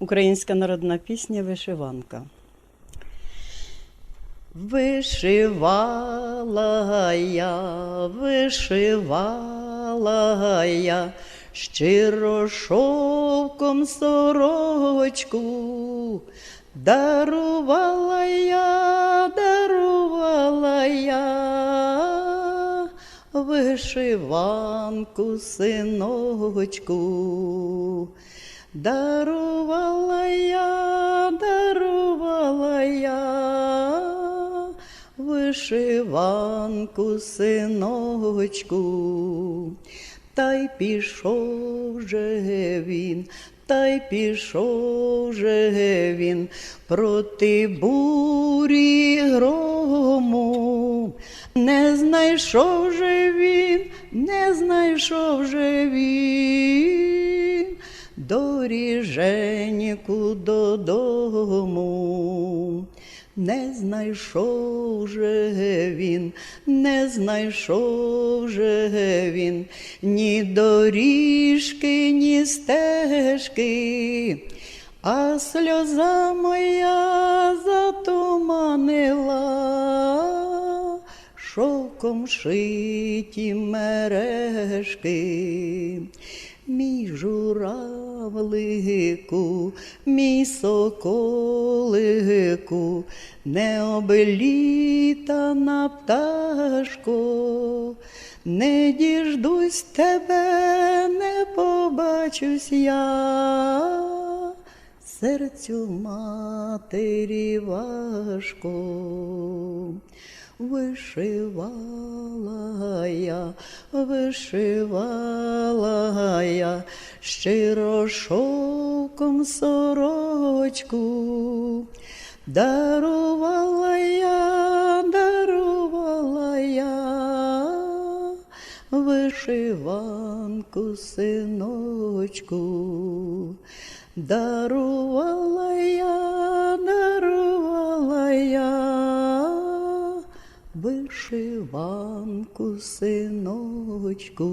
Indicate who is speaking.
Speaker 1: Українська народна пісня Вишиванка. Вишивала я, вишивала я, щиро шовком сорочку, дарувала я, дарувала я, вишиванку синочку. Дарувала я, дарувала я вишиванку синочку, та й пішов же він, та й пішов же він проти бурі грому. Не знайшов же він, не знайшов же він доріженьку додому. Не знайшов же він, не знайшов же він ні доріжки, ні стежки, а сльоза моя затуманила шовком шиті мережки. Мій журавлику, мій соколику, облітана пташко, не діждусь тебе, не побачусь я, серцю матері важко. Вишивала я, вишивала я, щиро шовком сорочку, дарувала я, дарувала я, вишиванку синочку, дарувала я, дарувала я вишиванку синочку.